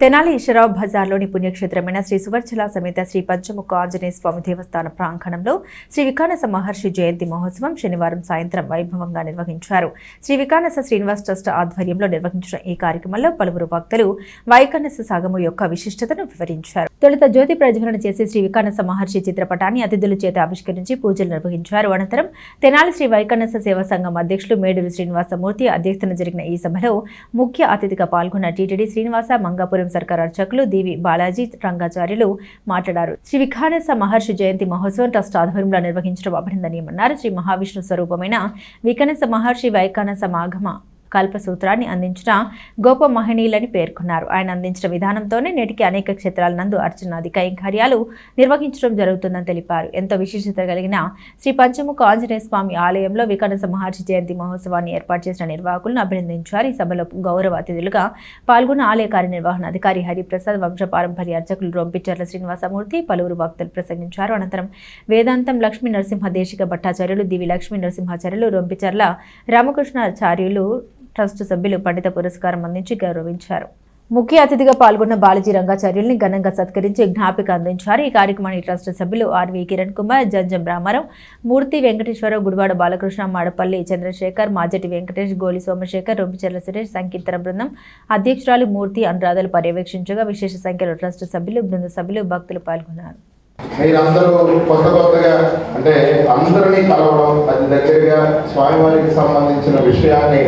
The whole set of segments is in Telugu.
తెనాలి ఈశ్వరావు బజార్లోని పుణ్యక్షేత్రమైన శ్రీ సువర్చల సమేత శ్రీ పంచముఖ ఆంజనేయ స్వామి దేవస్థాన ప్రాంగణంలో శ్రీ వికానస మహర్షి జయంతి మహోత్సవం శనివారం సాయంత్రం వైభవంగా నిర్వహించారు. శ్రీ వికానస శ్రీనివాస్ ట్రస్ట్ ఆధ్వర్యంలో నిర్వహించిన ఈ కార్యక్రమంలో పలువురు భక్తులు వైకానస సాగము యొక్క విశిష్టతను వివరించారు. తొలుత జ్యోతి ప్రజ్వలన చేసి శ్రీ వికానస మహర్షి చిత్రపటాన్ని అతిథుల చేత ఆవిష్కరించి పూజలు నిర్వహించారు. అనంతరం తెనాలి శ్రీ వైకనస సేవా సంఘం అధ్యక్షులు మేడూరు శ్రీనివాసమూర్తి అధ్యక్షతన జరిగిన ఈ సభలో ముఖ్య అతిథిగా పాల్గొన్న టీటీడీ శ్రీనివాస మంగాపురం సర్కార్ అర్చకులు దీవి బాలాజీ రంగాచార్యులు మాట్లాడారు. శ్రీ వికానస మహర్షి జయంతి మహోత్సవం ట్రస్ట్ ఆధ్వర్యంలో నిర్వహించడం అభినందనీయమన్నారు. శ్రీ మహావిష్ణు స్వరూపమైన వికనస మహర్షి వైకానస మాఘమ కల్పసూత్రాన్ని అందించిన గోప మహనీయులని పేర్కొన్నారు. ఆయన అందించిన విధానంతోనే నేటికి అనేక క్షేత్రాల నందు అర్చనాది కైంకర్యాలు నిర్వహించడం జరుగుతుందని తెలిపారు. ఎంతో విశిష్టత కలిగిన శ్రీ పంచముఖ ఆంజనేయ స్వామి ఆలయంలో వికటస మహర్షి జయంతి మహోత్సవాన్ని ఏర్పాటు చేసిన నిర్వాహకులను అభినందించారు. ఈ సభలో గౌరవ అతిథులుగా పాల్గొన్న ఆలయ కార్యనిర్వహణ అధికారి హరిప్రసాద్ వంశపారంపర్య అర్చకులు రొంపిచర్ల శ్రీనివాసమూర్తి పలువురు భక్తులు ప్రసంగించారు. అనంతరం వేదాంతం లక్ష్మీ నరసింహ దేశిక భట్టాచార్యులు దివి లక్ష్మీ నరసింహాచార్యులు రొంపిచర్ల రామకృష్ణాచార్యులు ట్రస్ట్ సభ్యులు పండిత పురస్కారం అందించి గౌరవించారు. ముఖ్య అతిథిగా పాల్గొన్న బాలాజీ రంగాచార్యుల్ని ఘనంగా సత్కరించి జ్ఞాపిక అందించారు. ఈ కార్యక్రమాన్ని ట్రస్ట్ సభ్యులు ఆర్వి కిరణ్ కుమార్ జంజం రామారావు మూర్తి వెంకటేశ్వరరావు గుడివాడ బాలకృష్ణ మాడపల్లి చంద్రశేఖర్ మాజటి వెంకటేష్ గోలి సోమశేఖర్ రొంపిచెర్ల సురేష్ సంకీర్తన బృందం అధ్యక్షురాలు మూర్తి అనురాధలు పర్యవేక్షించగా విశేష సంఖ్యలో ట్రస్ట్ సభ్యులు బృంద సభ్యులు భక్తులు పాల్గొన్నారు. మీరందరూ కొత్త కొత్తగా అంటే అందరినీ కలవడం అది దగ్గరగా స్వామివారికి సంబంధించిన విషయాన్ని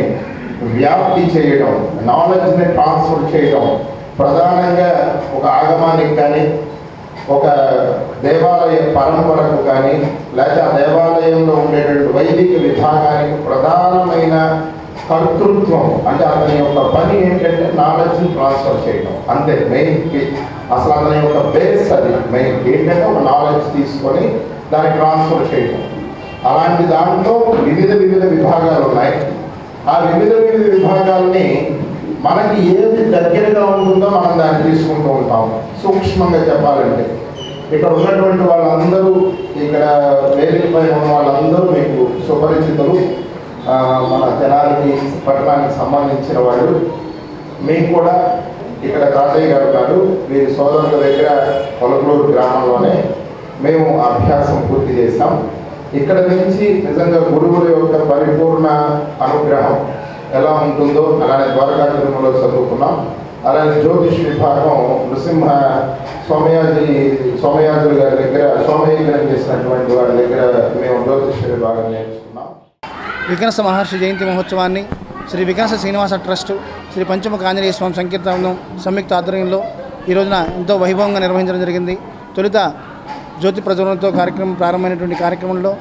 వ్యాప్తి చేయడం నాలెడ్జ్ని ట్రాన్స్ఫర్ చేయడం. ప్రధానంగా ఒక ఆగమానికి కానీ ఒక దేవాలయ పరంపరకు కానీ లేకపోతే ఆ దేవాలయంలో ఉండేటువంటి వైదిక విభాగానికి ప్రధానమైన కర్తృత్వం అంటే అతని యొక్క పని ఏంటంటే నాలెడ్జ్ని ట్రాన్స్ఫర్ చేయడం. అంతే మెయిన్ అసలు అతని యొక్క బేస్ అది మెయిన్ ఏంటంటే ఒక నాలెడ్జ్ తీసుకొని దాన్ని ట్రాన్స్ఫర్ చేయడం. అలాంటి దాంట్లో వివిధ వివిధ విభాగాలు ఉన్నాయి. ఆ వివిధ వివిధ విభాగాల్ని మనకి ఏది దగ్గరగా ఉంటుందో మనం దాన్ని తీసుకుంటూ ఉంటాం. సూక్ష్మంగా చెప్పాలంటే. ఇక్కడ ఉన్నటువంటి వాళ్ళందరూ ఇక్కడ వేదికపై ఉన్న వాళ్ళందరూ మీకు సుపరిచితులు. మన జనానికి పట్టణానికి సంబంధించిన వాళ్ళు. మీకు కూడా ఇక్కడ తాతయ్య గారు ఉన్నారు వీరి సోదరుల దగ్గర కొలకలూరు గ్రామంలోనే మేము అభ్యాసం పూర్తి చేశాం. ఇక్కడ నుంచి నిజంగా గురువుల యొక్క పరిపూర్ణ అనుగ్రహం ఎలా ఉంటుందో అలానే ద్వారకా తిరుమలలో చదువుకున్నాం. అలానే జ్యోతిష్ విభాగం నృసింహ సోమయాజి సోమయాజులు గారి దగ్గర సోమయజ్ఞం చేసినటువంటి వారి దగ్గర మేము జ్యోతిష్ విభాగం నేర్చుకున్నాం. వికనస మహర్షి జయంతి మహోత్సవాన్ని శ్రీ వికాస శ్రీనివాస ట్రస్ట్ శ్రీ పంచముఖ ఆంజనేయ స్వామి సంకీర్తనం సంయుక్త ఆధ్వర్యంలో ఈ రోజున ఎంతో వైభవంగా నిర్వహించడం జరిగింది. తొలుత జ్యోతి ప్రజ్వలనతో కార్యక్రమం ప్రారంభమైనటువంటి కార్యక్రమంలో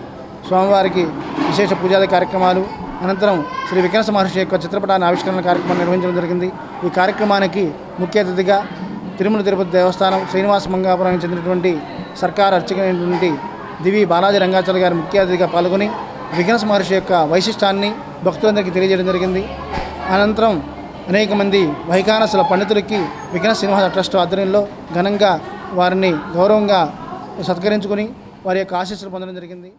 స్వామివారికి విశేష పూజాది కార్యక్రమాలు అనంతరం శ్రీ వికనస మహర్షి యొక్క చిత్రపటాన్ని ఆవిష్కరణ కార్యక్రమం నిర్వహించడం జరిగింది. ఈ కార్యక్రమానికి ముఖ్య అతిథిగా తిరుమల తిరుపతి దేవస్థానం శ్రీనివాస మంగాపురానికి చెందినటువంటి సర్కార్ అర్చకమైనటువంటి దివి బాలాజీ రంగాచల్ గారు ముఖ్య అతిథిగా పాల్గొని విఘ్నస మహర్షి యొక్క వైశిష్టాన్ని భక్తులందరికీ తెలియజేయడం జరిగింది. అనంతరం అనేక మంది వైఖానసుల పండితులకి విఘ్న శ్రీనివాస ట్రస్ట్ ఆధ్వర్యంలో ఘనంగా వారిని గౌరవంగా సత్కరించుకొని వారి యొక్క ఆశీస్సులు పొందడం జరిగింది.